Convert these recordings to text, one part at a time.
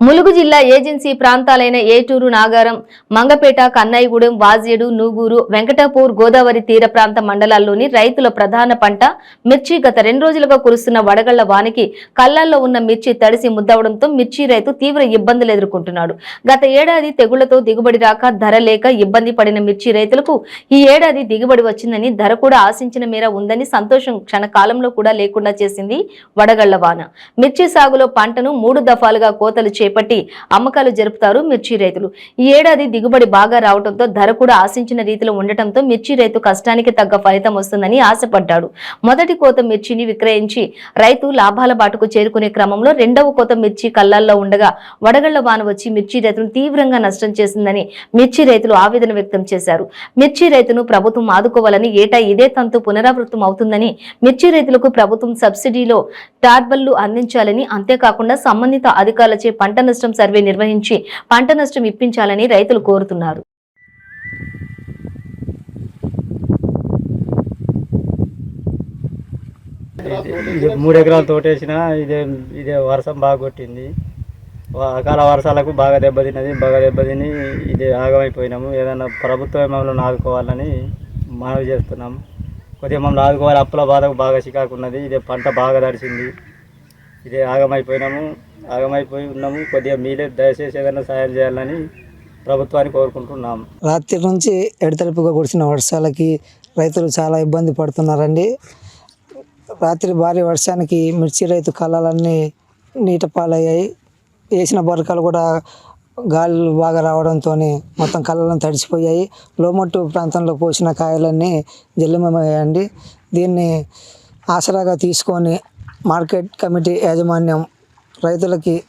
ములుగు జిల్లా ఏజెన్సీ ప్రాంతాలైన ఏటూరు నాగారం మంగపేట కన్నాయిగూడెం వాజేడు నూగూరు వెంకటాపూర్ గోదావరి తీర ప్రాంత మండలాల్లోని రైతుల ప్రధాన పంట మిర్చి గత రెండు రోజులుగా కురుస్తున్న వడగళ్ళ వానికి కళ్ళల్లో ఉన్న మిర్చి తడిసి ముద్దవడంతో మిర్చి రైతు తీవ్ర ఇబ్బందులు ఎదుర్కొంటున్నాడు. గత ఏడాది తెగుళ్ళతో దిగుబడి రాక ధర లేక ఇబ్బంది పడిన మిర్చి రైతులకు ఈ ఏడాది దిగుబడి వచ్చిందని ధర కూడా ఆశించిన మేర ఉందని సంతోషం క్షణకాలంలో కూడా లేకుండా చేసింది వడగళ్ళ వాన. మిర్చి సాగులో పంటను మూడు దఫాలుగా కోతలు చేపట్టి అమ్మకాలు జరుపుతారు మిర్చి రైతులు. ఈ ఏడాది దిగుబడి బాగా రావడంతో ధర కూడా ఆశించిన రీతిలో ఉండటంతో మిర్చి రైతు కష్టానికి తగ్గ ఫలితం వస్తుందని ఆశపడ్డాడు. మొదటి కోత మిర్చిని విక్రయించి రైతు లాభాల బాటుకు చేరుకునే క్రమంలో రెండవ కోత మిర్చి కళ్ళల్లో ఉండగా వడగళ్ళ వాన వచ్చి మిర్చి రైతును తీవ్రంగా నష్టం చేసిందని మిర్చి రైతులు ఆవేదన వ్యక్తం చేశారు. మిర్చి రైతును ప్రభుత్వం ఆదుకోవాలని ఏటా ఇదే తంతు పునరావృతం అవుతుందని మిర్చి రైతులకు ప్రభుత్వం సబ్సిడీలో టార్బల్లు అందించాలని అంతేకాకుండా సంబంధిత అధికారులచే పంట పంట నష్టం సర్వే నిర్వహించి పంట నష్టం ఇప్పించాలని రైతులు కోరుతున్నారు. ఇది మూడు ఎకరాలు తోటేసిన ఇదే ఇదే వర్షం బాగా కొట్టింది. అకాల వర్షాలకు బాగా దెబ్బతిన్నది బాగా దెబ్బతిని ఇది ఆగమైపోయినాము. ఏదైనా ప్రభుత్వం మమ్మల్ని ఆదుకోవాలని మనవి చేస్తున్నాము కొద్దిగా మమ్మల్ని ఆదుకోవాలి అప్పుల బాధకు బాగా చికాకున్నది. ఇదే పంట బాగా తడిసింది. ఇదే ఆగమైపోయినాము. ఆగమైపోయి ఉన్నాము. కొద్దిగా మీరే దయచేసి ఏదైనా సహాయం చేయాలని ప్రభుత్వాన్ని కోరుకుంటున్నాము. రాత్రి నుంచి ఎడతెరపుగా కురిసిన వర్షాలకి రైతులు చాలా ఇబ్బంది పడుతున్నారండి. రాత్రి భారీ వర్షానికి మిర్చి రైతు కళ్ళలన్నీ నీట పాలయ్యాయి వేసిన బొరకలు కూడా గాలులు బాగా రావడంతో మొత్తం కళ్ళలను తడిచిపోయాయి లోమట్టు ప్రాంతంలో పోసిన కాయలన్నీ జల్లుమయ్యాయండి దీన్ని ఆసరాగా తీసుకొని మార్కెట్ కమిటీ యాజమాన్యం రైతులకి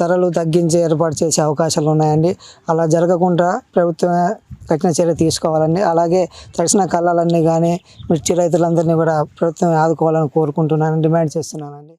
ధరలు తగ్గించి ఏర్పాటు చేసే అవకాశాలు ఉన్నాయండి. అలా జరగకుండా ప్రభుత్వమే కఠిన చర్య తీసుకోవాలండి. అలాగే తడిసిన కళ్ళాలన్నీ కానీ మిర్చి రైతులందరినీ కూడా ప్రభుత్వం ఆదుకోవాలని కోరుకుంటున్నాను డిమాండ్ చేస్తున్నానండి.